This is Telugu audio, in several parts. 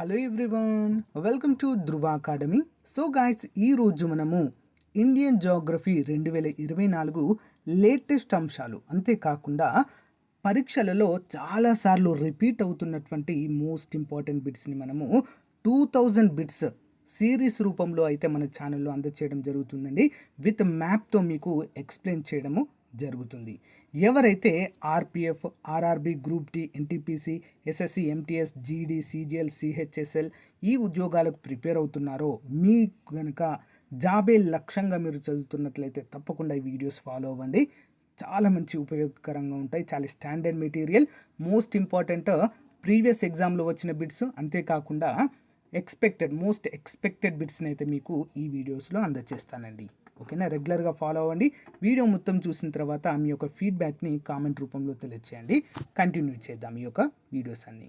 Hello everyone welcome to Dhruva academy so guys ఈరోజు మనము ఇండియన్ జోగ్రఫీ రెండు వేల ఇరవై నాలుగు లేటెస్ట్ అంశాలు. అంతేకాకుండా పరీక్షలలో చాలాసార్లు రిపీట్ అవుతున్నటువంటి మోస్ట్ ఇంపార్టెంట్ బిట్స్ని మనము టూ థౌజండ్ బిట్స్ సిరీస్ రూపంలో అయితే మన ఛానల్లో అందచేయడం జరుగుతుందండి. విత్ మ్యాప్తో మీకు ఎక్స్ప్లెయిన్ చేయడము జరుగుతుంది. ఎవరైతే RPF RRB group D NTPC SSC MTS GD CGL CHSL ఈ ఉద్యోగాలకు ప్రిపేర్ అవుతున్నారో మీ కనుక జాబే లక్ష్యంగా మీరు చదువుతున్నట్లయితే తప్పకుండా ఈ వీడియోస్ ఫాలో అవ్వండి. చాలా మంచి ఉపయోగకరంగా ఉంటాయి. చాలా standard material most important previous ఎగ్జామ్లో వచ్చిన బిట్స్ అంతేకాకుండా ఎక్స్పెక్టెడ్ మోస్ట్ ఎక్స్పెక్టెడ్ బిట్స్ని అయితే మీకు ఈ వీడియోస్లో అందజేస్తానండి ఓకేనా? రెగ్యులర్గా ఫాలో అవ్వండి. వీడియో మొత్తం చూసిన తర్వాత మీ యొక్క ఫీడ్బ్యాక్ని కామెంట్ రూపంలో తెలియచేయండి. కంటిన్యూ చేద్దాం ఈ యొక్క వీడియోస్ అన్నీ.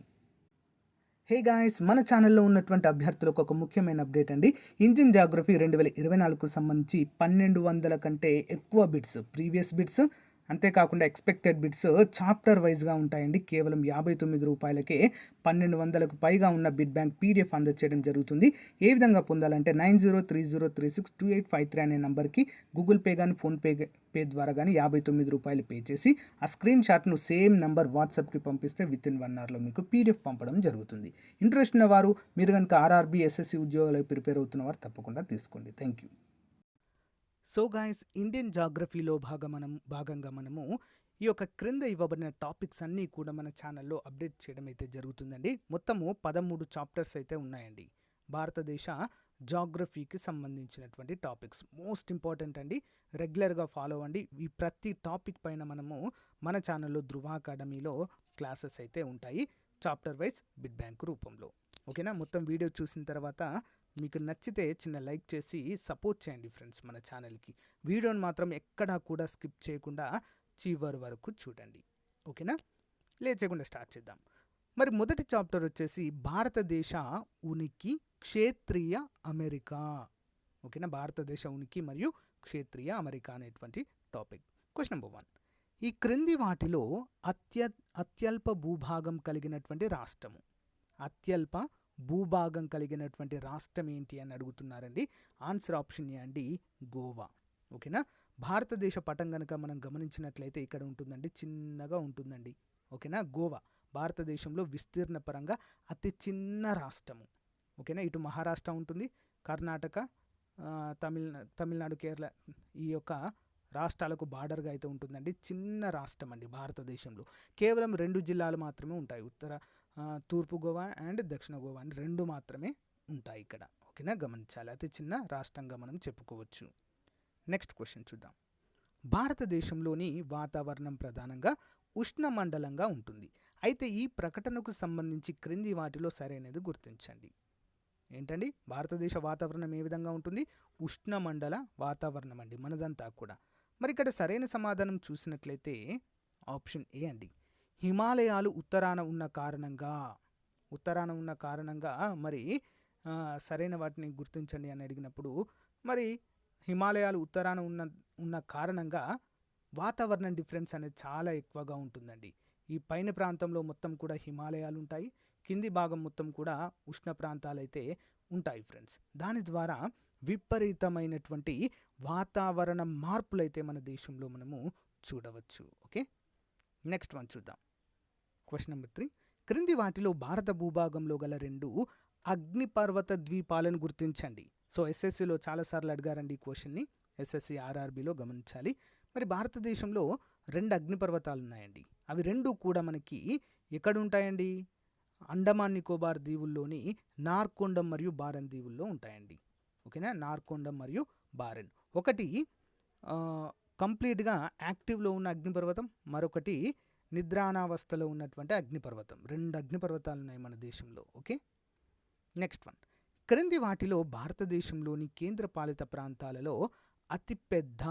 హే గాయస్ మన ఛానల్లో ఉన్నటువంటి అభ్యర్థులకు ఒక ముఖ్యమైన అప్డేట్ అండి. ఇంజిన్ జాగ్రఫీ రెండు వేల ఇరవై నాలుగుకు సంబంధించి పన్నెండు వందల కంటే ఎక్కువ బిట్స్ ప్రీవియస్ బిట్స్ అంతేకాకుండా ఎక్స్పెక్టెడ్ బిట్స్ చాప్టర్ వైజ్గా ఉంటాయండి. కేవలం యాభై తొమ్మిది రూపాయలకే పన్నెండు వందలకు పైగా ఉన్న బిడ్ బ్యాంక్ పీడిఎఫ్ అందచేయడం జరుగుతుంది. ఏ విధంగా పొందాలంటే nine zero three zero three six two eight five three అనే నెంబర్కి గూగుల్ పే కానీ ఫోన్పే పే ద్వారా కానీ యాభై తొమ్మిది రూపాయలు పే చేసి ఆ స్క్రీన్ షాట్ను సేమ్ నెంబర్ వాట్సాప్కి పంపిస్తే విత్ ఇన్ వన్ అవర్లో మీకు పీడిఎఫ్ పంపడం జరుగుతుంది. ఇంట్రెస్ట్ ఉన్న వారు మీరు కనుక ఆర్ఆర్బీ ఎస్ఎస్సి ఉద్యోగాలకు ప్రిపేర్ అవుతున్న వారు తప్పకుండా తీసుకోండి. Thank you so guys Indian జాగ్రఫీలో భాగ మనం భాగంగా మనము ఈ యొక్క క్రింద ఇవ్వబడిన టాపిక్స్ అన్నీ కూడా మన ఛానల్లో అప్డేట్ చేయడం అయితే జరుగుతుందండి. మొత్తము పదమూడు చాప్టర్స్ అయితే ఉన్నాయండి. భారతదేశ జాగ్రఫీకి సంబంధించినటువంటి టాపిక్స్. మోస్ట్ ఇంపార్టెంట్ అండి. రెగ్యులర్గా ఫాలో అవ్వండి. ఈ ప్రతి టాపిక్ పైన మనము మన ఛానల్లో ధృవ అకాడమీలో క్లాసెస్ అయితే ఉంటాయి. చాప్టర్ వైజ్ బిడ్ బ్యాంక్ రూపంలో. ఓకేనా? మొత్తం వీడియో చూసిన తర్వాత మీకు నచ్చితే చిన్న లైక్ చేసి సపోర్ట్ చేయండి ఫ్రెండ్స్ మన ఛానల్కి. వీడియోని మాత్రం ఎక్కడా కూడా స్కిప్ చేయకుండా చివరి వరకు చూడండి. ఓకేనా? లేచేయకుండా స్టార్ట్ చేద్దాం. మరి మొదటి చాప్టర్ వచ్చేసి భారతదేశ ఉనికి క్షేత్రీయ అమెరికా. ఓకేనా? భారతదేశ ఉనికి మరియు క్షేత్రీయ అమెరికా అనేటువంటి టాపిక్. Question number one. ఈ క్రింది వాటిలో అత్య అత్యల్ప భూభాగం కలిగినటువంటి రాష్ట్రము. అత్యల్ప భూభాగం కలిగినటువంటి రాష్ట్రం ఏంటి అని అడుగుతున్నారండి. ఆన్సర్ ఆప్షన్ ఏ అండి గోవా. ఓకేనా? భారతదేశ పటం కనుక మనం గమనించినట్లయితే ఇక్కడ ఉంటుందండి చిన్నగా ఉంటుందండి. ఓకేనా? గోవా భారతదేశంలో విస్తీర్ణ పరంగా అతి చిన్న రాష్ట్రము. ఓకేనా? ఇటు మహారాష్ట్ర ఉంటుంది కర్ణాటక తమిళ తమిళనాడు కేరళ ఈ యొక్క రాష్ట్రాలకు బార్డర్గా అయితే ఉంటుందండి. చిన్న రాష్ట్రం అండి భారతదేశంలో. కేవలం రెండు జిల్లాలు మాత్రమే ఉంటాయి. ఉత్తర తూర్పు గోవా అండ్ దక్షిణ గోవా అని రెండు మాత్రమే ఉంటాయి ఇక్కడ. ఓకేనా? గమనించాలి. అతి చిన్న రాష్ట్రంగా మనం చెప్పుకోవచ్చు. నెక్స్ట్ క్వశ్చన్ చూద్దాం. భారతదేశంలోని వాతావరణం ప్రధానంగా ఉష్ణ మండలంగా ఉంటుంది. అయితే ఈ ప్రకటనకు సంబంధించి క్రింది వాటిలో సరైనది గుర్తించండి. ఏంటండి? భారతదేశ వాతావరణం ఏ విధంగా ఉంటుంది? ఉష్ణ మండల వాతావరణం అండి. మనదంతా కూడా. మరి ఇక్కడ సరైన సమాధానం చూసినట్లయితే ఆప్షన్ ఏ అండి? హిమాలయాలు ఉత్తరాన ఉన్న కారణంగా ఉత్తరాన ఉన్న కారణంగా మరి సరైన వాటిని గుర్తించండి అని అడిగినప్పుడు మరి హిమాలయాలు ఉత్తరాన ఉన్న ఉన్న కారణంగా వాతావరణం డిఫరెన్స్ అనేది చాలా ఎక్కువగా ఉంటుందండి. ఈ పైన ప్రాంతంలో మొత్తం కూడా హిమాలయాలు ఉంటాయి కింది భాగం మొత్తం కూడా ఉష్ణ ప్రాంతాలు అయితే ఉంటాయి ఫ్రెండ్స్. దాని ద్వారా విపరీతమైనటువంటి వాతావరణ మార్పులైతే మన దేశంలో మనము చూడవచ్చు. ఓకే? నెక్స్ట్ వన్ చూద్దాం. Question number three. క్రింది వాటిలో భారత భూభాగంలో గల రెండు అగ్నిపర్వత ద్వీపాలను గుర్తించండి. సో ఎస్ఎస్సిలో చాలాసార్లు అడిగారండి ఈ క్వశ్చన్ని. ఎస్ఎస్సి ఆర్ఆర్బిలో గమనించాలి. మరి భారతదేశంలో రెండు అగ్నిపర్వతాలు ఉన్నాయండి. అవి రెండు కూడా మనకి ఎక్కడ ఉంటాయండి అండమాన్ నికోబార్ దీవుల్లోని నార్కొండం మరియు బారెన్ దీవుల్లో ఉంటాయండి. ఓకేనా? నార్కొండం మరియు బారెన్. ఒకటి కంప్లీట్గా యాక్టివ్లో ఉన్న అగ్నిపర్వతం మరొకటి నిద్రానావస్థలో ఉన్నటువంటి అగ్నిపర్వతం. రెండు అగ్నిపర్వతాలు ఉన్నాయి మన దేశంలో ఓకే? Next one. క్రింది వాటిలో భారతదేశంలోని కేంద్రపాలిత ప్రాంతాలలో అతిపెద్ద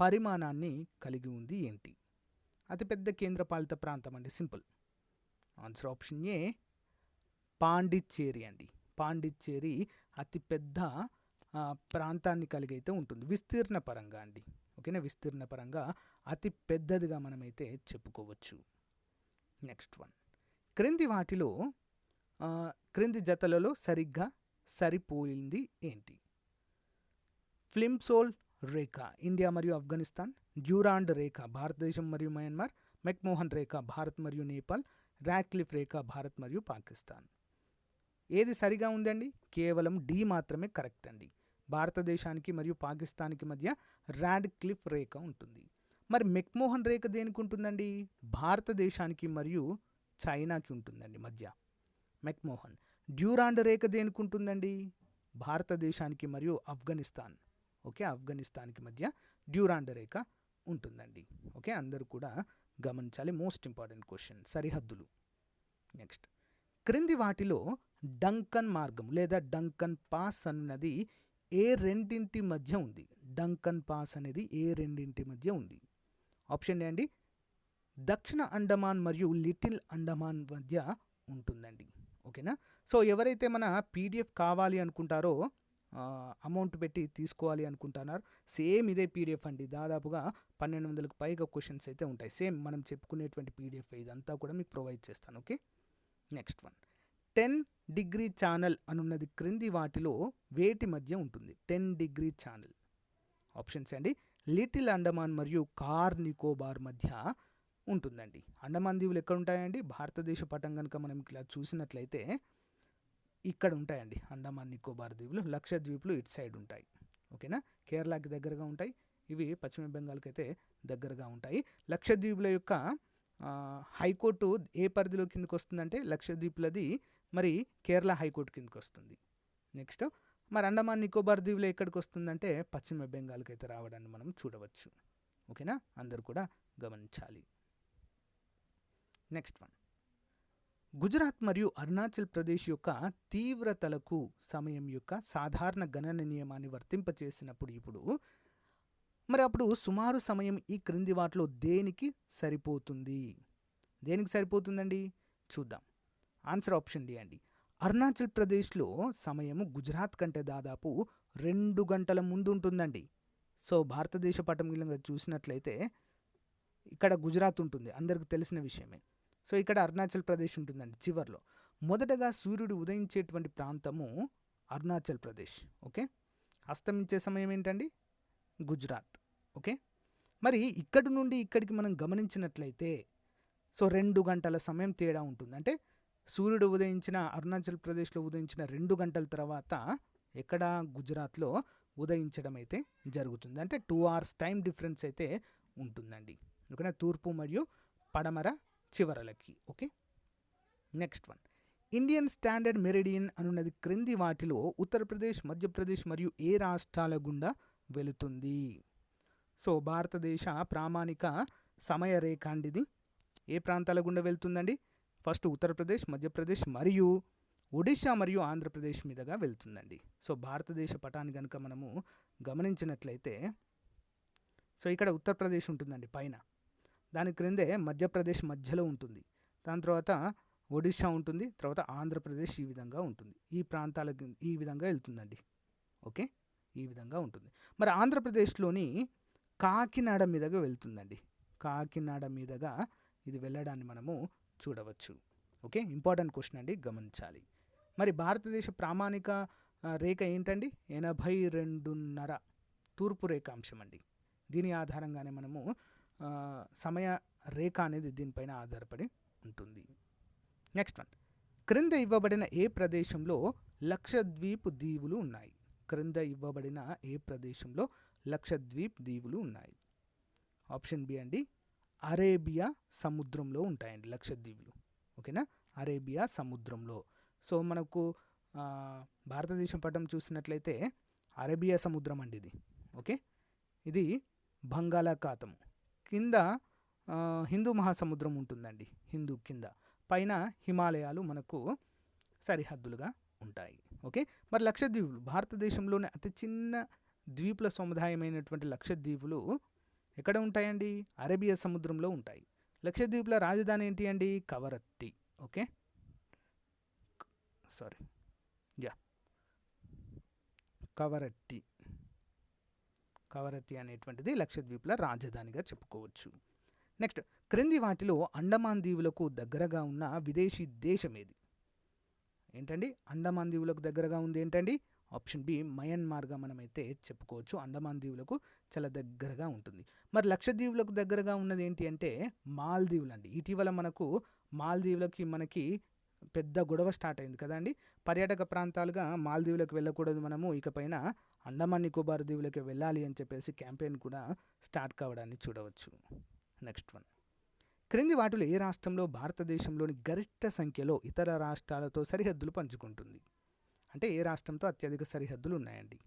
పరిమాణాన్ని కలిగి ఉంది ఏంటి? అతిపెద్ద కేంద్రపాలిత ప్రాంతం అండి simple. Answer option A Pondicherry అండి. పాండిచ్చేరి అతిపెద్ద ప్రాంతాన్ని కలిగి అయితే ఉంటుంది. విస్తీర్ణ పరంగా అండి. ఓకేనా విస్తీర్ణ పరంగా అతి పెద్దదిగా మనమైతే చెప్పుకోవచ్చు. నెక్స్ట్ వన్ క్రింది వాటిలో క్రింది జతలలో సరిగ్గా సరిపోయింది ఏంటి? ఫ్లిమ్సోల్ రేఖ ఇండియా మరియు ఆఫ్ఘనిస్తాన్ డ్యూరాండ్ రేఖ భారతదేశం మరియు మయన్మార్ మెక్మోహన్ రేఖ భారత్ మరియు నేపాల్ రాక్లిఫ్ రేఖ భారత్ మరియు పాకిస్తాన్ ఏది సరిగా ఉందండి? కేవలం డి మాత్రమే కరెక్ట్ అండి. భారతదేశానికి మరియు పాకిస్తాన్కి మధ్య ర్యాడ్ క్లిఫ్ రేఖ ఉంటుంది. మరి మెక్మోహన్ రేఖ దేనికి ఉంటుందండి? భారతదేశానికి మరియు చైనాకి ఉంటుందండి మధ్య. మెక్మోహన్. డ్యూరాండ్ రేఖ దేనికి ఉంటుందండి? భారతదేశానికి మరియు ఆఫ్ఘనిస్తాన్. ఓకే ఆఫ్ఘనిస్తాన్కి మధ్య డ్యూరాండ్ రేఖ ఉంటుందండి. ఓకే అందరూ కూడా గమనించాలి. Most important question. సరిహద్దులు. నెక్స్ట్. క్రింది వాటిలో డంకన్ మార్గం లేదా డంకన్ పాస్ అన్నది ఏ రెండింటి మధ్య ఉంది? డంకన్ పాస్ అనేది ఏ రెండింటి మధ్య ఉంది? ఆప్షన్ ఏ అండి. దక్షిణ అండమాన్ మరియు లిటిల్ అండమాన్ మధ్య ఉంటుందండి. ఓకేనా? సో ఎవరైతే మన పీడిఎఫ్ కావాలి అనుకుంటారో అమౌంట్ పెట్టి తీసుకోవాలి అనుకుంటున్నారు సేమ్ ఇదే పీడిఎఫ్ అండి. దాదాపుగా పన్నెండు వందలకు పైగా క్వశ్చన్స్ అయితే ఉంటాయి. సేమ్ మనం చెప్పుకునేటువంటి పీడిఎఫ్ ఇదంతా కూడా మీకు ప్రొవైడ్ చేస్తాను. Okay? Next one. Ten degree channel అనున్నది క్రింది వాటిలో వేటి మధ్య ఉంటుంది. Ten degree channel. ఆప్షన్స్ అండి. లిటిల్ అండమాన్ మరియు కార్ నికోబార్ మధ్య ఉంటుందండి. అండమాన్ దీవులు ఎక్కడ ఉంటాయండి? భారతదేశ పటం కనుక మనం ఇలా చూసినట్లయితే ఇక్కడ ఉంటాయండి. అండమాన్ నికోబార్ దీవులు లక్షద్వీపులు ఇటు సైడ్ ఉంటాయి. ఓకేనా? కేరళకి దగ్గరగా ఉంటాయి. ఇవి పశ్చిమ బెంగాల్కి అయితే దగ్గరగా ఉంటాయి. లక్షద్వీపుల యొక్క హైకోర్టు ఏ పరిధిలో కిందకు వస్తుందంటే లక్షద్వీపులది మరి కేరళ హైకోర్టు కిందకి వస్తుంది నెక్స్ట్ మరి అండమాన్ నికోబార్ దీవులు ఎక్కడికి వస్తుందంటే పశ్చిమ బెంగాల్కి అయితే రావడాన్ని మనం చూడవచ్చు. ఓకేనా? అందరూ కూడా గమనించాలి. Next one. గుజరాత్ మరియు అరుణాచల్ ప్రదేశ్ యొక్క తీవ్రతలకు సమయం యొక్క సాధారణ గణన నియమాన్ని వర్తింపచేసినప్పుడు ఇప్పుడు మరి అప్పుడు సుమారు సమయం ఈ క్రింది వాటిలో దేనికి సరిపోతుంది? దేనికి సరిపోతుందండి? చూద్దాం. ఆన్సర్ ఆప్షన్ డి అండి. అరుణాచల్ ప్రదేశ్లో సమయము గుజరాత్ కంటే దాదాపు రెండు గంటల ముందు ఉంటుందండి. సో భారతదేశ పటం గిలంగా చూసినట్లయితే ఇక్కడ గుజరాత్ ఉంటుంది. అందరికి తెలిసిన విషయమే. సో ఇక్కడ అరుణాచల్ ప్రదేశ్ ఉంటుందండి చివర్లో. మొదటగా సూర్యుడు ఉదయించేటువంటి ప్రాంతము అరుణాచల్ ప్రదేశ్. ఓకే? అస్తమించే సమయం ఏంటండి? గుజరాత్. ఓకే? మరి ఇక్కడి నుండి ఇక్కడికి మనం గమనించినట్లయితే సో రెండు గంటల సమయం తేడా ఉంటుంది. అంటే సూర్యుడు ఉదయించిన అరుణాచల్ ప్రదేశ్లో ఉదయించిన రెండు గంటల తర్వాత ఎక్కడ గుజరాత్లో ఉదయించడం అయితే జరుగుతుంది. అంటే టూ అవర్స్ టైం డిఫరెన్స్ అయితే ఉంటుందండి. ఓకేనా? తూర్పు మరియు పడమర చివరలకి. Okay? Next one. Indian standard meridian అనున్నది క్రింది వాటిలో ఉత్తరప్రదేశ్ మధ్యప్రదేశ్ మరియు ఏ రాష్ట్రాల గుండా వెళుతుంది? సో భారతదేశ ప్రామాణిక సమయ రేఖ అండి ఇది. ఏ ప్రాంతాల గుండా వెళ్తుందండి? ఫస్ట్ ఉత్తరప్రదేశ్ మధ్యప్రదేశ్ మరియు ఒడిశా మరియు ఆంధ్రప్రదేశ్ మీదుగా వెళ్తుందండి. సో భారతదేశ పటాన్ని కనుక మనము గమనించినట్లయితే సో ఇక్కడ ఉత్తరప్రదేశ్ ఉంటుందండి పైన. దాని క్రిందే మధ్యప్రదేశ్ మధ్యలో ఉంటుంది. దాని తర్వాత ఒడిశా ఉంటుంది తర్వాత ఆంధ్రప్రదేశ్ ఈ విధంగా ఉంటుంది. ఈ ప్రాంతాలకు ఈ విధంగా వెళ్తుందండి. ఓకే? ఈ విధంగా ఉంటుంది. మరి ఆంధ్రప్రదేశ్లోని కాకినాడ మీదుగా వెళ్తుందండి. కాకినాడ మీదుగా ఇది వెళ్ళడాన్ని మనము చూడవచ్చు. ఓకే? ఇంపార్టెంట్ క్వశ్చన్ అండి గమనించాలి. మరి భారతదేశ ప్రామాణిక రేఖ ఏంటండి? ఎనభై రెండున్నర తూర్పు రేఖాంశం అండి. దీని ఆధారంగానే మనము సమయ రేఖ అనేది దీనిపైన ఆధారపడి ఉంటుంది. Next one. క్రింద ఇవ్వబడిన ఏ ప్రదేశంలో లక్షద్వీప్ దీవులు ఉన్నాయి? క్రింద ఇవ్వబడిన ఏ ప్రదేశంలో లక్షద్వీప్ దీవులు ఉన్నాయి? ఆప్షన్ బి అండి అరేబియా సముద్రంలో ఉంటాయండి లక్షద్వీపులు. ఓకేనా? అరేబియా సముద్రంలో. సో మనకు భారతదేశం పటం చూసినట్లయితే అరేబియా సముద్రం అండి ఇది. ఓకే? ఇది బంగాళాఖాతము కింద హిందూ మహాసముద్రం ఉంటుందండి. హిందూ కింద. పైన హిమాలయాలు మనకు సరిహద్దులుగా ఉంటాయి. ఓకే? మరి లక్షద్వీపులు భారతదేశంలోనే అతి చిన్న ద్వీపుల సముదాయమైనటువంటి లక్షద్వీపులు ఎక్కడ ఉంటాయండి? అరేబియా సముద్రంలో ఉంటాయి. లక్షద్వీప్ల రాజధాని ఏంటి అండి? Kavaratti. Okay? Sorry. Yeah. Kavaratti. Kavaratti అనేటువంటిది లక్షద్వీప్ల రాజధానిగా చెప్పుకోవచ్చు. నెక్స్ట్ క్రింది వాటిలో అండమాన్ దీవులకు దగ్గరగా ఉన్న విదేశీ దేశం ఏది? ఏంటండి? అండమాన్ దీవులకు దగ్గరగా ఉంది ఏంటండి? ఆప్షన్ బి మయన్మార్గా మనమైతే చెప్పుకోవచ్చు. అండమాన్ దీవులకు చాలా దగ్గరగా ఉంటుంది. మరి లక్షద్వీపులకు దగ్గరగా ఉన్నది ఏంటి అంటే మాల్దీవులు అండి. ఇటీవల మనకు మాల్దీవులకి మనకి పెద్ద గొడవ స్టార్ట్ అయింది కదండి పర్యాటక ప్రాంతాలుగా మాల్దీవులకు వెళ్ళకూడదు మనము. ఇకపైన అండమాన్ నికోబార్ దీవులకి వెళ్ళాలి అని చెప్పేసి క్యాంపెయిన్ కూడా స్టార్ట్ కావడాన్ని చూడవచ్చు. Next one. క్రింది వాటిలో ఏ రాష్ట్రంలో భారతదేశంలోని గరిష్ట సంఖ్యలో ఇతర రాష్ట్రాలతో సరిహద్దులు పంచుకుంటుంది? అంటే ఏ రాష్ట్రంతో అత్యధిక సరిహద్దులు ఉన్నాయండి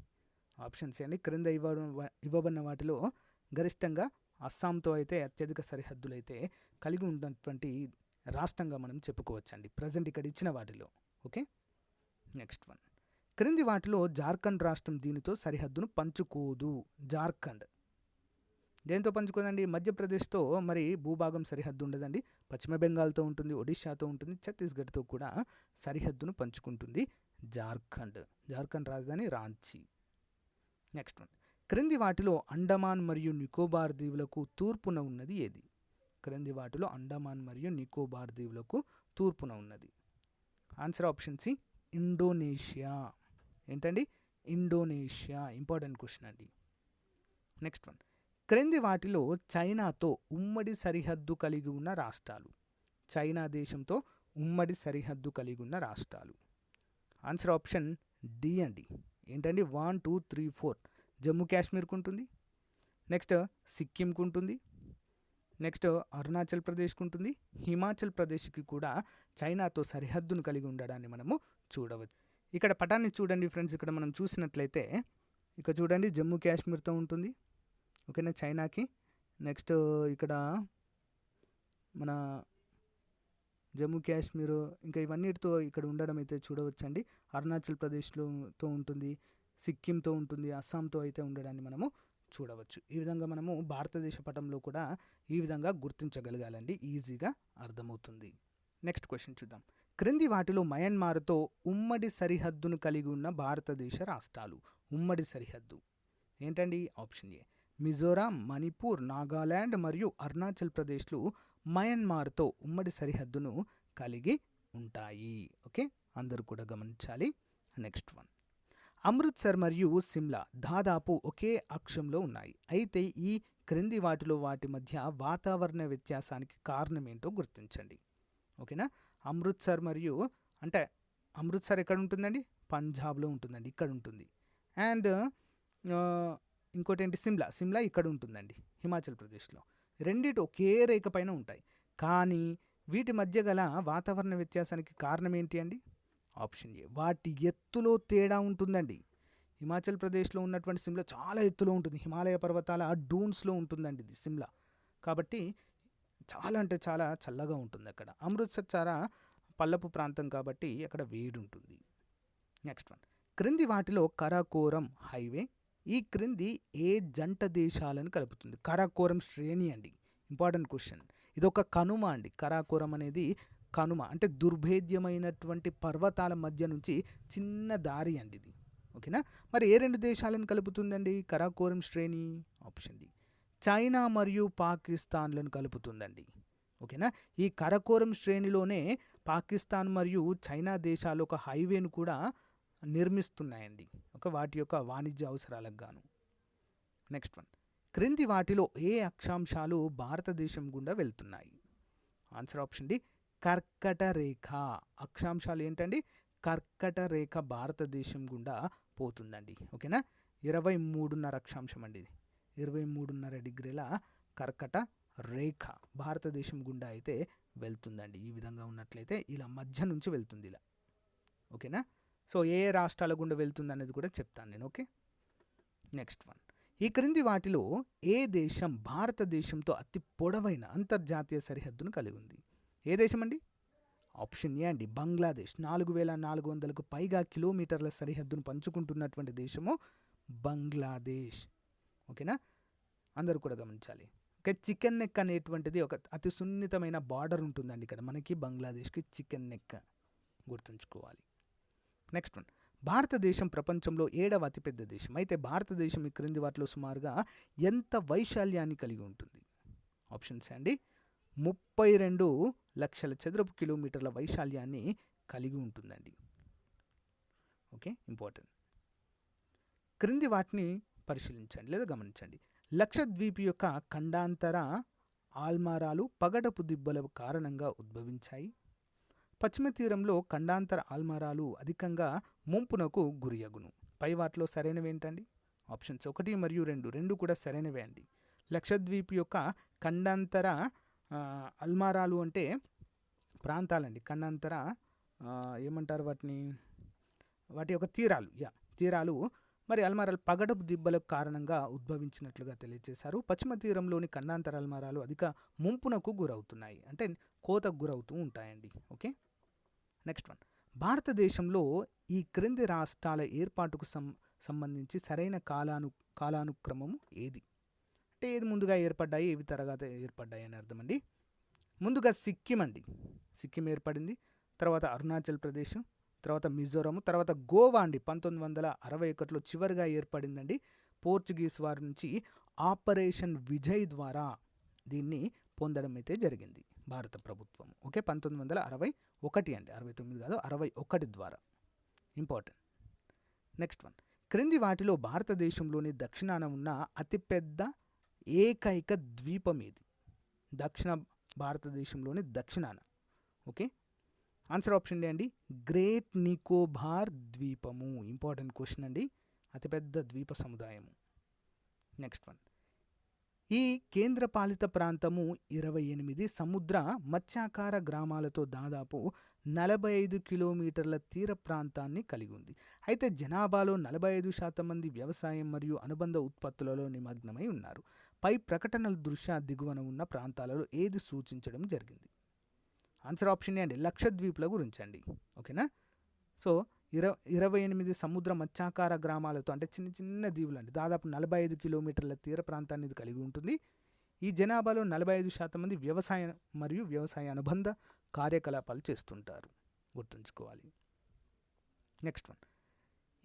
ఆప్షన్స్ అండి క్రింద ఇవ్వ ఇవ్వబడిన వాటిలో గరిష్టంగా అస్సాంతో అయితే అత్యధిక సరిహద్దులు అయితే కలిగి ఉన్నటువంటి రాష్ట్రంగా మనం చెప్పుకోవచ్చండి. ప్రజెంట్ ఇక్కడ ఇచ్చిన వాటిలో. ఓకే? Next one. క్రింది వాటిలో జార్ఖండ్ రాష్ట్రం దీనితో సరిహద్దును పంచుకోదు. జార్ఖండ్. దేంతో పంచుకోదండి? మధ్యప్రదేశ్తో మరి భూభాగం సరిహద్దు ఉండదండి. పశ్చిమ బెంగాల్తో ఉంటుంది ఒడిశాతో ఉంటుంది ఛత్తీస్గఢ్తో కూడా సరిహద్దును పంచుకుంటుంది. జార్ఖండ్ జార్ఖండ్ రాజధాని రాంచీ. Next one. క్రింది వాటిలో అండమాన్ మరియు నికోబార్ దీవులకు తూర్పున ఉన్నది ఏది? క్రింది వాటిలో అండమాన్ మరియు నికోబార్ దీవులకు తూర్పున ఉన్నది. Answer option C Indonesia. ఏంటండి? ఇండోనేషియా. ఇంపార్టెంట్ క్వశ్చన్ అండి. Next one. క్రింది వాటిలో చైనాతో ఉమ్మడి సరిహద్దు కలిగి ఉన్న రాష్ట్రాలు. చైనా దేశంతో ఉమ్మడి సరిహద్దు కలిగి ఉన్న రాష్ట్రాలు. ఆన్సర్ ఆప్షన్ డి అండి ఏంటండి? One two three four Jammu కాశ్మీర్కి ఉంటుంది నెక్స్ట్ సిక్కింకు ఉంటుంది నెక్స్ట్ అరుణాచల్ ప్రదేశ్కి ఉంటుంది హిమాచల్ ప్రదేశ్కి కూడా చైనాతో సరిహద్దును కలిగి ఉండడాన్ని మనము చూడవచ్చు. ఇక్కడ పటాన్ని చూడండి ఫ్రెండ్స్ ఇక్కడ మనం చూసినట్లయితే ఇక చూడండి జమ్మూ కాశ్మీర్తో ఉంటుంది. ఓకేనా? చైనాకి నెక్స్ట్ ఇక్కడ మన జమ్మూ కాశ్మీర్ ఇంకా ఇవన్నిటితో ఇక్కడ ఉండడం అయితే చూడవచ్చండి. అరుణాచల్ ప్రదేశ్లోతో ఉంటుంది సిక్కింతో ఉంటుంది అస్సాంతో అయితే ఉండడాన్ని మనము చూడవచ్చు. ఈ విధంగా మనము భారతదేశ పటంలో కూడా ఈ విధంగా గుర్తించగలగాలండి. ఈజీగా అర్థమవుతుంది. నెక్స్ట్ క్వశ్చన్ చూద్దాం. క్రింది వాటిలో మయన్మార్తో ఉమ్మడి సరిహద్దును కలిగి ఉన్న భారతదేశ రాష్ట్రాలు. ఉమ్మడి సరిహద్దు. ఏంటండి? Option A. మిజోరాం మణిపూర్ నాగాలాండ్ మరియు అరుణాచల్ ప్రదేశ్లు మయన్మార్తో ఉమ్మడి సరిహద్దును కలిగి ఉంటాయి. ఓకే? అందరూ కూడా గమనించాలి. Next one. అమృత్సర్ మరియు సిమ్లా దాదాపు ఒకే అక్షంలో ఉన్నాయి. అయితే ఈ క్రింది వాటిలో వాటి మధ్య వాతావరణ వ్యత్యాసానికి కారణం ఏంటో గుర్తించండి. ఓకేనా? అమృత్సర్ మరియు అంటే అమృత్సర్ ఎక్కడ ఉంటుందండి? పంజాబ్లో ఉంటుందండి. ఇక్కడ ఉంటుంది. అండ్ ఇంకోటి ఏంటి సిమ్లా. సిమ్లా ఇక్కడ ఉంటుందండి. హిమాచల్ ప్రదేశ్లో. రెండిటి ఒకే రేఖ పైన ఉంటాయి. కానీ వీటి మధ్య గల వాతావరణ వ్యత్యాసానికి కారణం ఏంటి అండి? ఆప్షన్ ఏ వాటి ఎత్తులో తేడా ఉంటుందండి. హిమాచల్ ప్రదేశ్లో ఉన్నటువంటి సిమ్లా చాలా ఎత్తులో ఉంటుంది. హిమాలయ పర్వతాల డూన్స్లో ఉంటుందండి ఇది సిమ్లా. కాబట్టి చాలా అంటే చాలా చల్లగా ఉంటుంది అక్కడ. అమృత్సర్ చాలా పల్లపు ప్రాంతం కాబట్టి అక్కడ వేడి ఉంటుంది. నెక్స్ట్ వన్ క్రింది వాటిలో కరాకోరం హైవే ఈ క్రింది ఏ జంట దేశాలను కలుపుతుంది? కరాకోరం శ్రేణి అండి. Important question. ఇది ఒక కనుమ అండి. కరాకోరం అనేది కనుమ. అంటే దుర్భేద్యమైనటువంటి పర్వతాల మధ్య నుంచి చిన్న దారి అండి ఇది. ఓకేనా? మరి ఏ రెండు దేశాలను కలుపుతుందండి? కరాకోరం శ్రేణి ఆప్షన్ డి. చైనా మరియు పాకిస్తాన్లను కలుపుతుందండి. ఓకేనా? ఈ కరకోరం శ్రేణిలోనే పాకిస్తాన్ మరియు చైనా దేశాలు ఒక హైవేను కూడా నిర్మిస్తున్నాయండి. యొక్క వాటి యొక్క వాణిజ్య అవసరాలకు గాను. నెక్స్ట్ వన్ క్రింది వాటిలో ఏ అక్షాంశాలు భారతదేశం గుండా వెళ్తున్నాయి? ఆన్సర్ ఆప్షన్ డి కర్కట రేఖ. అక్షాంశాలు ఏంటండి? కర్కట రేఖ భారతదేశం గుండా పోతుందండి. ఓకేనా? ఇరవై మూడున్నర అక్షాంశం అండి ఇది. ఇరవై మూడున్నర డిగ్రీల కర్కట రేఖ భారతదేశం గుండా అయితే వెళ్తుందండి. ఈ విధంగా ఉన్నట్లయితే ఇలా మధ్య నుంచి వెళ్తుంది ఇలా. ఓకేనా? సో ఏ రాష్ట్రాల గుండా వెళ్తుంది అనేది కూడా చెప్తాను నేను ఓకే? Next one. ఈ క్రింది వాటిలో ఏ దేశం భారతదేశంతో అతి పొడవైన అంతర్జాతీయ సరిహద్దును కలిగి ఉంది? ఏ దేశం అండి? ఆప్షన్ ఏ అండి బంగ్లాదేశ్. నాలుగు వేల నాలుగు వందలకు పైగా కిలోమీటర్ల సరిహద్దును పంచుకుంటున్నటువంటి దేశము బంగ్లాదేశ్. ఓకేనా? అందరూ కూడా గమనించాలి. ఓకే చికెన్ నెక్ అనేటువంటిది ఒక అతి సున్నితమైన బార్డర్ ఉంటుందండి ఇక్కడ. మనకి బంగ్లాదేశ్కి చికెన్ నెక్ గుర్తుంచుకోవాలి. నెక్స్ట్ వన్ భారతదేశం ప్రపంచంలో ఏడవ అతిపెద్ద దేశం. అయితే భారతదేశం ఈ క్రింది వాటిలో సుమారుగా ఎంత వైశాల్యాన్ని కలిగి ఉంటుంది? ఆప్షన్స్ అండి. ముప్పై రెండు లక్షల చదరపు కిలోమీటర్ల వైశాల్యాన్ని కలిగి ఉంటుందండి. ఓకే ఇంపార్టెంట్ క్రింది వాటిని పరిశీలించండి లేదా గమనించండి. లక్షద్వీప్ యొక్క ఖండాంతర ఆల్మారాలు పగడపు దిబ్బల కారణంగా ఉద్భవించాయి. పశ్చిమ తీరంలో ఖండాంతర ఆల్మారాలు అధికంగా ముంపునకు గురియగును పై వాటిలో సరైనవి ఏంటండి? ఆప్షన్స్ ఒకటి మరియు రెండు రెండు కూడా సరైనవే అండి. లక్షద్వీప్ యొక్క ఖండాంతర అల్మారాలు అంటే ప్రాంతాలండి. ఖండాంతర ఏమంటారు వాటిని? వాటి యొక్క తీరాలు యా తీరాలు మరి అల్మారాలు పగడపు దిబ్బలకు కారణంగా ఉద్భవించినట్లుగా తెలియజేశారు. పశ్చిమ తీరంలోని ఖండాంతర అల్మారాలు అధిక ముంపునకు గురవుతున్నాయి. అంటే కోతకు గురవుతూ ఉంటాయండి. ఓకే? నెక్స్ట్ వన్ భారతదేశంలో ఈ క్రింది రాష్ట్రాల ఏర్పాటుకు సం సంబంధించి సరైన కాలాను కాలానుక్రమము ఏది? అంటే ఏది ముందుగా ఏర్పడ్డాయి ఏవి తర్వాత ఏర్పడ్డాయి అని అర్థం అండి ముందుగా సిక్కిం అండి. సిక్కిం ఏర్పడింది తర్వాత అరుణాచల్ ప్రదేశ్ తర్వాత మిజోరాము తర్వాత గోవా అండి. పంతొమ్మిది వందల అరవై ఒకటిలో చివరిగా ఏర్పడిందండి. పోర్చుగీస్ వారి నుంచి ఆపరేషన్ విజయ్ ద్వారా దీన్ని పొందడం అయితే జరిగింది. భారత ప్రభుత్వం. ఓకే పంతొమ్మిది వందల అరవై ఒకటి అండి. అరవై తొమ్మిది కాదు అరవై ఒకటి ద్వారా. ఇంపార్టెంట్. Next one. క్రింది వాటిలో భారతదేశంలోని దక్షిణాన ఉన్న అతిపెద్ద ఏకైక ద్వీపం ఏది? దక్షిణ భారతదేశంలోని దక్షిణాన. ఓకే? ఆన్సర్ ఆప్షన్ డి అండి? గ్రేట్ నికోబార్ ద్వీపము. ఇంపార్టెంట్ క్వశ్చన్ అండి. అతిపెద్ద ద్వీప సముదాయము. నెక్స్ట్ వన్. ఈ కేంద్రపాలిత ప్రాంతము ఇరవై ఎనిమిది సముద్ర మత్స్యాకార గ్రామాలతో దాదాపు నలభై ఐదు కిలోమీటర్ల తీర ప్రాంతాన్ని కలిగి ఉంది. అయితే జనాభాలో నలభై ఐదు శాతం మంది వ్యవసాయం మరియు అనుబంధ ఉత్పత్తులలో నిమగ్నమై ఉన్నారు. పై ప్రకటనల దృష్ట్యా దిగువన ఉన్న ప్రాంతాలలో ఏది సూచించడం జరిగింది? ఆన్సర్ ఆప్షన్ ఏ అండి. లక్షద్వీప్ల గురించి అండి. ఓకేనా? సో ఇర ఇరవై ఎనిమిది సముద్ర మత్స్యాకార గ్రామాలతో అంటే చిన్న చిన్న దీవులు అండి. దాదాపు నలభై ఐదు కిలోమీటర్ల తీర ప్రాంతాన్ని ఇది కలిగి ఉంటుంది. ఈ జనాభాలో నలభై ఐదు శాతం మంది వ్యవసాయ మరియు వ్యవసాయ అనుబంధ కార్యకలాపాలు చేస్తుంటారు. గుర్తుంచుకోవాలి. Next one.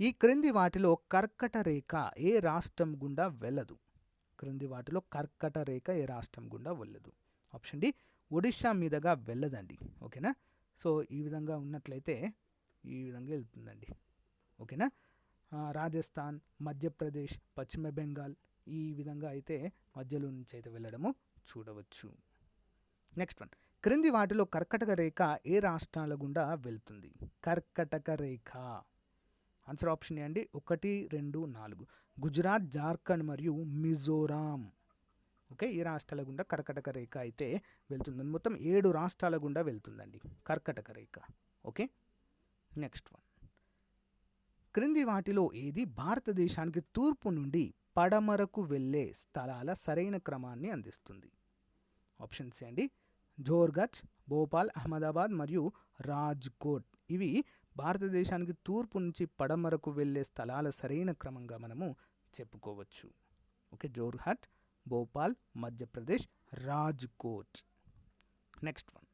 ఈ క్రింది వాటిలో కర్కట రేఖ ఏ రాష్ట్రం గుండా వెళ్ళదు. క్రింది వాటిలో కర్కట రేఖ ఏ రాష్ట్రం గుండా వెళ్ళదు. ఆప్షన్ డి ఒడిషా మీదుగా వెళ్ళదండి. ఓకేనా? సో ఈ విధంగా ఉన్నట్లయితే ఈ విధంగా వెళ్తుందండి. ఓకేనా? రాజస్థాన్ మధ్యప్రదేశ్ పశ్చిమ బెంగాల్ ఈ విధంగా అయితే మధ్యలో నుంచి అయితే వెళ్ళడము చూడవచ్చు. Next one. క్రింది వాటిలో కర్కటక రేఖ ఏ రాష్ట్రాల గుండా వెళ్తుంది? కర్కటక రేఖ. ఆన్సర్ ఆప్షన్ అండి? ఒకటి రెండు నాలుగు. గుజరాత్ జార్ఖండ్ మరియు మిజోరాం. ఓకే ఈ రాష్ట్రాల గుండా కర్కటక రేఖ అయితే వెళ్తుంది మొత్తం ఏడు రాష్ట్రాల గుండా వెళ్తుందండి కర్కటక రేఖ. ఓకే? నెక్స్ట్ వన్ క్రింది వాటిలో ఏది భారతదేశానికి తూర్పు నుండి పడమరకు వెళ్ళే స్థలాల సరైన క్రమాన్ని అందిస్తుంది? ఆప్షన్స్ ఏంటి జోర్గచ్ భోపాల్ అహ్మదాబాద్ మరియు రాజ్కోట్. ఇవి భారతదేశానికి తూర్పు నుంచి పడమరకు వెళ్ళే స్థలాల సరైన క్రమంగా మనము చెప్పుకోవచ్చు. Okay Jorhat Bhopal Madhya Pradesh Rajkot. Next one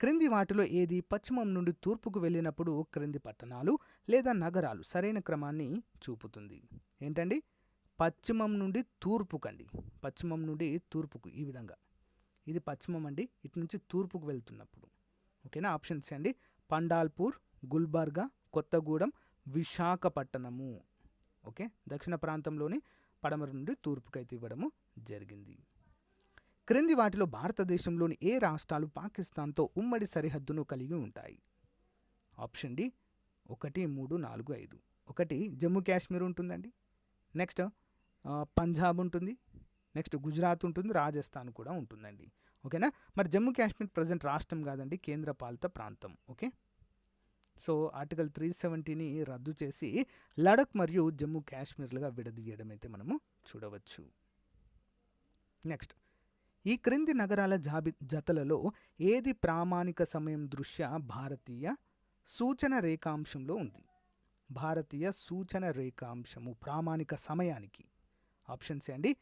క్రింది వాటిలో ఏది పశ్చిమం నుండి తూర్పుకు వెళ్ళినప్పుడు క్రింది పట్టణాలు లేదా నగరాలు సరైన క్రమాన్ని చూపుతుంది? ఏంటండి? పశ్చిమం నుండి తూర్పుకండి. పశ్చిమం నుండి తూర్పుకు ఈ విధంగా. ఇది పశ్చిమం అండి. ఇటు నుంచి తూర్పుకు వెళ్తున్నప్పుడు. ఓకేనా? ఆప్షన్స్ అండి. పండాల్పూర్ గుల్బర్గా కొత్తగూడెం విశాఖపట్టణము. ఓకే? దక్షిణ ప్రాంతంలోని పడమర నుండి తూర్పుకైతే ఇవ్వడము జరిగింది. క్రింది వాటిలో భారతదేశంలోని ఏ రాష్ట్రాలు పాకిస్తాన్తో ఉమ్మడి సరిహద్దును కలిగి ఉంటాయి? ఆప్షన్ డి ఒకటి మూడు నాలుగు ఐదు. ఒకటి జమ్మూ కాశ్మీర్ ఉంటుందండి. నెక్స్ట్ పంజాబ్ ఉంటుంది. నెక్స్ట్ గుజరాత్ ఉంటుంది. రాజస్థాన్ కూడా ఉంటుందండి. ఓకేనా? మరి జమ్మూ కాశ్మీర్ ప్రజెంట్ రాష్ట్రం కాదండి కేంద్ర పాలిత ప్రాంతం. ఓకే? సో ఆర్టికల్ త్రీ సెవెంటీని రద్దు చేసి లడక్ మరియు జమ్మూ కాశ్మీర్లుగా విడదీయడం అయితే మనము చూడవచ్చు. నెక్స్ట్ ఈ క్రింది నగరాల జాబి జతలలో ఏది ప్రామాణిక సమయం దృష్ట్యా భారతీయ సూచన రేఖాంశంలో ఉంది. భారతీయ సూచన రేఖాంశము ప్రామాణిక సమయానికి. ఆప్షన్స్ ఏ అండి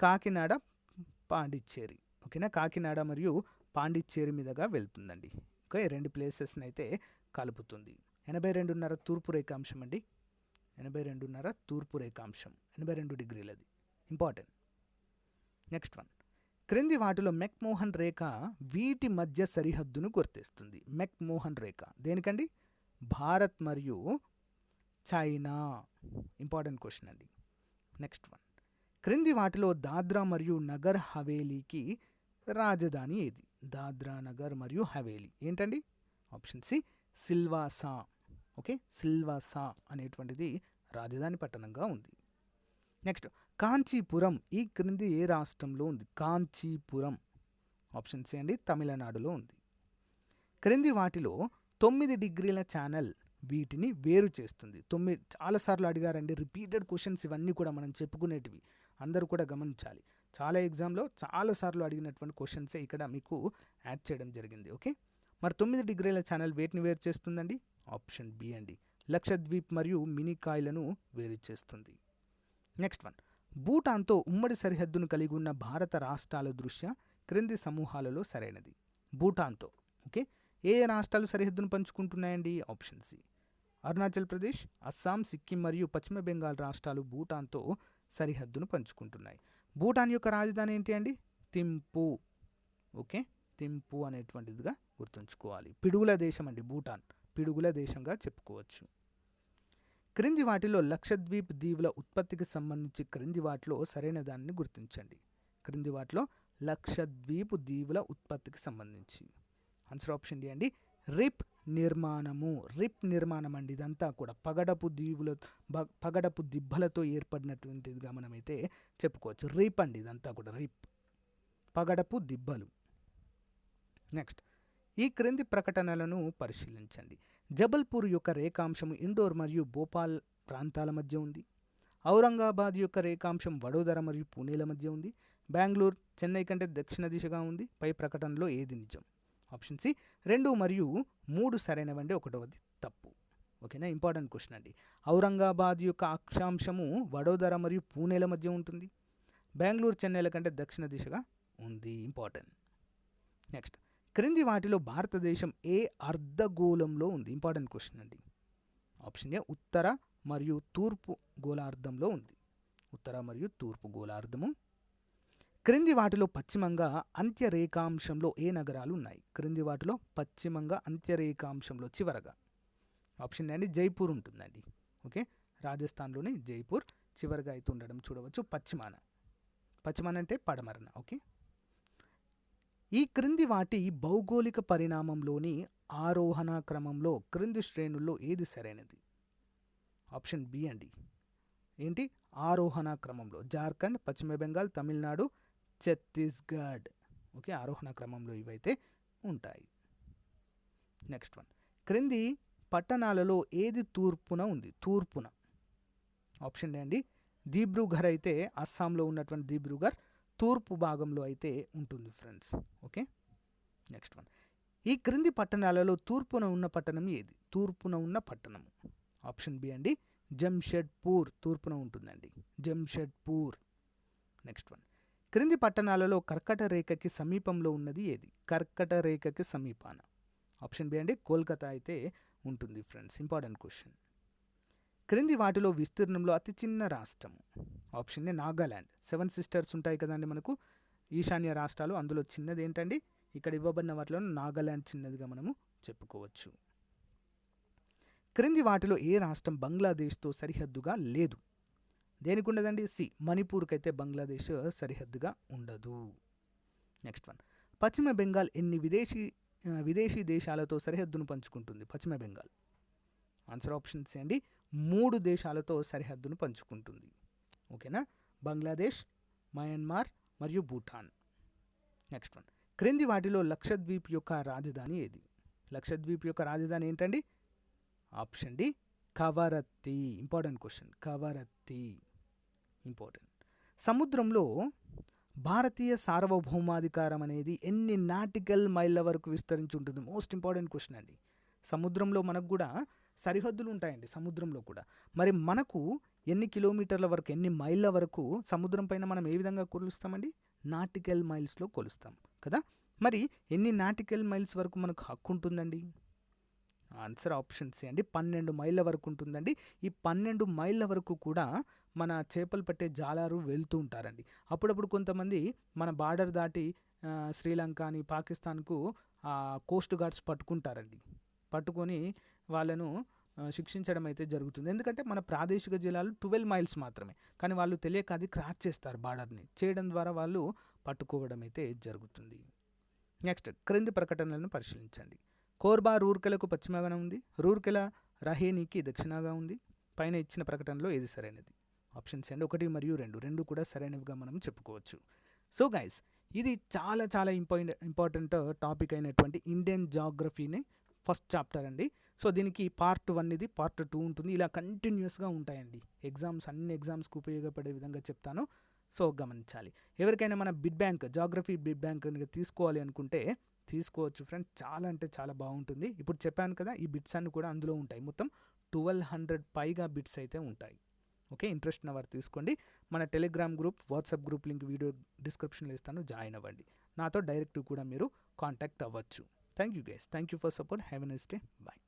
కాకినాడ పాండిచ్చేరి. ఓకేనా? కాకినాడ మరియు పాండిచ్చేరి మీదుగా వెళ్తుందండి. ఓకే రెండు ప్లేసెస్ని అయితే కలుపుతుంది. ఎనభై రెండున్నర తూర్పు రేఖాంశం అండి. ఎనభై రెండున్నర తూర్పు రేఖాంశం. ఎనభై రెండు డిగ్రీలది. ఇంపార్టెంట్. Next one. క్రింది వాటిలో మెక్మోహన్ రేఖ వీటి మధ్య సరిహద్దును గుర్తిస్తుంది. మెక్మోహన్ రేఖ. దేనికండి? భారత్ మరియు చైనా. ఇంపార్టెంట్ క్వశ్చన్ అండి. Next one. క్రింది వాటిలో దాద్రా మరియు నగర్ హవేలీకి రాజధాని ఏది? దాద్రా నగర్ మరియు హవేలీ. ఏంటండి? Option C Silvassa. Okay? Silvassa అనేటువంటిది రాజధాని పట్టణంగా ఉంది. నెక్స్ట్ కాంచీపురం ఈ క్రింది ఏ రాష్ట్రంలో ఉంది? కాంచీపురం. ఆప్షన్ సి అండి తమిళనాడులో ఉంది. క్రింది వాటిలో తొమ్మిది డిగ్రీల ఛానల్ వీటిని వేరు చేస్తుంది. తొమ్మిది చాలాసార్లు అడిగారండి రిపీటెడ్ క్వశ్చన్స్ ఇవన్నీ కూడా మనం చెప్పుకునేటివి. అందరూ కూడా గమనించాలి. చాలా ఎగ్జామ్లో చాలాసార్లు అడిగినటువంటి క్వశ్చన్సే ఇక్కడ మీకు యాడ్ చేయడం జరిగింది ఓకే? మరి తొమ్మిది డిగ్రీల ఛానల్ వేటిని వేరు చేస్తుందండి? ఆప్షన్ బి అండి. లక్షద్వీప్ మరియు మినీకాయలను వేరు చేస్తుంది. నెక్స్ట్ వన్ భూటాన్తో ఉమ్మడి సరిహద్దును కలిగి ఉన్న భారత రాష్ట్రాల దృష్ట్యా క్రింది సమూహాలలో సరైనది. భూటాన్తో ఓకే? ఏ ఏ రాష్ట్రాలు సరిహద్దును పంచుకుంటున్నాయండి? ఆప్షన్ సి అరుణాచల్ ప్రదేశ్ అస్సాం సిక్కిం మరియు పశ్చిమ బెంగాల్ రాష్ట్రాలు భూటాన్తో సరిహద్దును పంచుకుంటున్నాయి. భూటాన్ యొక్క రాజధాని ఏంటి అండి? తింపు ఓకే? తింపు అనేటువంటిదిగా గుర్తుంచుకోవాలి. పిడుగుల దేశం అండి భూటాన్. పిడుగుల దేశంగా చెప్పుకోవచ్చు. క్రింది వాటిలో లక్షద్వీప్ దీవుల ఉత్పత్తికి సంబంధించి క్రింది వాటిలో సరైన దానిని గుర్తించండి. క్రింది వాటిలో లక్షద్వీప్ దీవుల ఉత్పత్తికి సంబంధించి. ఆన్సర్ ఆప్షన్ డి అండి. రిప్ నిర్మాణము. రిప్ నిర్మాణం అండి. ఇదంతా కూడా పగడపు దీవుల పగడపు దిబ్బలతో ఏర్పడినటువంటిదిగా మనమైతే చెప్పుకోవచ్చు. రిప్ అండి ఇదంతా కూడా. రిప్. పగడపు దిబ్బలు. నెక్స్ట్ ఈ క్రింది ప్రకటనలను పరిశీలించండి. జబల్పూర్ యొక్క రేఖాంశం ఇండోర్ మరియు భోపాల్ ప్రాంతాల మధ్య ఉంది. ఔరంగాబాద్ యొక్క రేఖాంశం వడోదర మరియు పూణేల మధ్య ఉంది. బెంగళూరు చెన్నై కంటే దక్షిణ దిశగా ఉంది. పై ప్రకటనలో ఏది నిజం? ఆప్షన్ సి రెండు మరియు మూడు సరైనవండి ఒకటవది తప్పు. ఓకేనా? ఇంపార్టెంట్ క్వశ్చన్ అండి. ఔరంగాబాద్ యొక్క అక్షాంశము వడోదర మరియు పూణేల మధ్య ఉంటుంది. బెంగళూరు చెన్నైల కంటే దక్షిణ దిశగా ఉంది. ఇంపార్టెంట్. నెక్స్ట్. క్రింది వాటిలో భారతదేశం ఏ అర్ధగోళంలో ఉంది? ఇంపార్టెంట్ క్వశ్చన్ అండి. ఆప్షన్ ఏ ఉత్తర మరియు తూర్పు గోళార్ధంలో ఉంది. ఉత్తర మరియు తూర్పు గోళార్ధము. క్రింది వాటిలో పశ్చిమంగా అంత్యరేఖాంశంలో ఏ నగరాలు ఉన్నాయి? క్రింది వాటిలో పశ్చిమంగా అంత్యరేఖాంశంలో చివరగా. ఆప్షన్ ఏ అండి జైపూర్ ఉంటుందండి. ఓకే? రాజస్థాన్లోని జైపూర్ చివరగా అయితే ఉండడం చూడవచ్చు. పశ్చిమాన. పశ్చిమాన అంటే పడమరన. ఓకే? ఈ క్రింది వాటి భౌగోళిక పరిణామంలోని ఆరోహణ క్రమంలో క్రింది శ్రేణుల్లో ఏది సరైనది? ఆప్షన్ బి అండి ఏంటి? ఆరోహణ క్రమంలో. జార్ఖండ్ పశ్చిమ బెంగాల్ తమిళనాడు ఛత్తీస్గఢ్. ఓకే ఆరోహణ క్రమంలో ఇవైతే ఉంటాయి. Next one. క్రింది పట్టణాలలో ఏది తూర్పున ఉంది? తూర్పున. ఆప్షన్ ఏ అండి దీబ్రూఘర్ అయితే అస్సాంలో ఉన్నటువంటి దీబ్రూఘర్ తూర్పు భాగంలో అయితే ఉంటుంది ఫ్రెండ్స్. ఓకే? Next one. ఈ క్రింది పట్టణాలలో తూర్పున ఉన్న పట్టణం ఏది? తూర్పున ఉన్న పట్టణము ఆప్షన్ బి అండి జంషెడ్పూర్. తూర్పున ఉంటుందండి. జంషెడ్పూర్. Next one. క్రింది పట్టణాలలో కర్కట రేఖకి సమీపంలో ఉన్నది ఏది? కర్కట రేఖకి సమీపాన. ఆప్షన్ బి అండి కోల్కతా అయితే ఉంటుంది ఫ్రెండ్స్. Important question. క్రింది వాటిలో విస్తీర్ణంలో అతి చిన్న రాష్ట్రం ఆప్షన్ని నాగాల్యాండ్ సెవెన్ సిస్టర్స్ ఉంటాయి కదండి మనకు. ఈశాన్య రాష్ట్రాలు. అందులో చిన్నది ఏంటండి? ఇక్కడ ఇవ్వబడిన వాటిలో నాగాల్యాండ్ చిన్నదిగా మనము చెప్పుకోవచ్చు. క్రింది వాటిలో ఏ రాష్ట్రం బంగ్లాదేశ్తో సరిహద్దుగా లేదు? దేనికి ఉండదండి? సి మణిపూర్కి అయితే బంగ్లాదేశ్ సరిహద్దుగా ఉండదు. Next one. పశ్చిమ బెంగాల్ ఎన్ని విదేశీ విదేశీ దేశాలతో సరిహద్దును పంచుకుంటుంది? పశ్చిమ బెంగాల్. ఆన్సర్ ఆప్షన్స్ అండి మూడు దేశాలతో సరిహద్దును పంచుకుంటుంది. ఓకేనా? బంగ్లాదేశ్ మయన్మార్ మరియు భూటాన్. Next one. క్రింది వాటిలో లక్షద్వీప్ యొక్క రాజధాని ఏది? లక్షద్వీప్ యొక్క రాజధాని ఏంటండి? Option D Kavaratti. Important question. Kavaratti. Important. సముద్రంలో భారతీయ సార్వభౌమాధికారం అనేది ఎన్ని నాటికల్ మైళ్ళ వరకు విస్తరించి ఉంటుంది? మోస్ట్ ఇంపార్టెంట్ క్వశ్చన్ అండి. సముద్రంలో మనకు కూడా సరిహద్దులు ఉంటాయండి సముద్రంలో కూడా. మరి మనకు ఎన్ని కిలోమీటర్ల వరకు ఎన్ని మైళ్ళ వరకు సముద్రం పైన మనం ఏ విధంగా కొలుస్తామండి? నాటికల్ మైల్స్లో కొలుస్తాం కదా? మరి ఎన్ని నాటికల్ మైల్స్ వరకు మనకు హక్కు ఉంటుందండి? ఆన్సర్ ఆప్షన్ సి అండి. పన్నెండు మైళ్ళ వరకు ఉంటుందండి. ఈ పన్నెండు మైళ్ళ వరకు కూడా మన చేపలు పట్టే జాలారు వెళ్తూ ఉంటారండి. అప్పుడప్పుడు కొంతమంది మన బార్డర్ దాటి శ్రీలంక అని పాకిస్తాన్కు కోస్ట్ గార్డ్స్ పట్టుకుంటారండి. పట్టుకొని వాళ్ళను శిక్షించడం అయితే జరుగుతుంది. ఎందుకంటే మన ప్రాదేశిక జిల్లాలు ట్వెల్వ్ మైల్స్ మాత్రమే. కానీ వాళ్ళు తెలియక అది క్రాచ్ చేస్తారు బార్డర్ని. చేయడం ద్వారా వాళ్ళు పట్టుకోవడం అయితే జరుగుతుంది. నెక్స్ట్ క్రింది ప్రకటనలను పరిశీలించండి. కోర్బా రూర్కెలకు పశ్చిమగా ఉంది. రూర్కెల రహేనీకి దక్షిణగా ఉంది. పైన ఇచ్చిన ప్రకటనలో ఏది సరైనది? ఆప్షన్స్ అండి ఒకటి మరియు రెండు. రెండు కూడా సరైనవిగా మనం చెప్పుకోవచ్చు. సో గైస్ ఇది చాలా చాలా ఇంపార్టెంట్ ఇంపార్టెంట్ టాపిక్ అయినటువంటి ఇండియన్ జాగ్రఫీని ఫస్ట్ చాప్టర్ అండి. సో దీనికి పార్ట్ వన్ ఇది పార్ట్ టూ ఉంటుంది. ఇలా కంటిన్యూస్గా ఉంటాయండి. ఎగ్జామ్స్ అన్ని ఎగ్జామ్స్కి ఉపయోగపడే విధంగా చెప్తాను. సో గమనించాలి. ఎవరికైనా మన bit bank geography bit bank తీసుకోవాలి అనుకుంటే తీసుకోవచ్చు ఫ్రెండ్ చాలా అంటే చాలా బాగుంటుంది. ఇప్పుడు చెప్పాను కదా ఈ బిట్స్ అన్ని కూడా అందులో ఉంటాయి. మొత్తం ట్వెల్వ్ హండ్రెడ్ పైగా బిట్స్ అయితే ఉంటాయి. ఓకే ఇంట్రెస్ట్ ఉన్న వారు తీసుకోండి. మన Telegram group WhatsApp group link video డిస్క్రిప్షన్లో ఇస్తాను. జాయిన్ అవ్వండి. నాతో డైరెక్ట్ కూడా మీరు కాంటాక్ట్ అవ్వచ్చు. Thank you guys. Thank you for support. Have a nice day. Bye.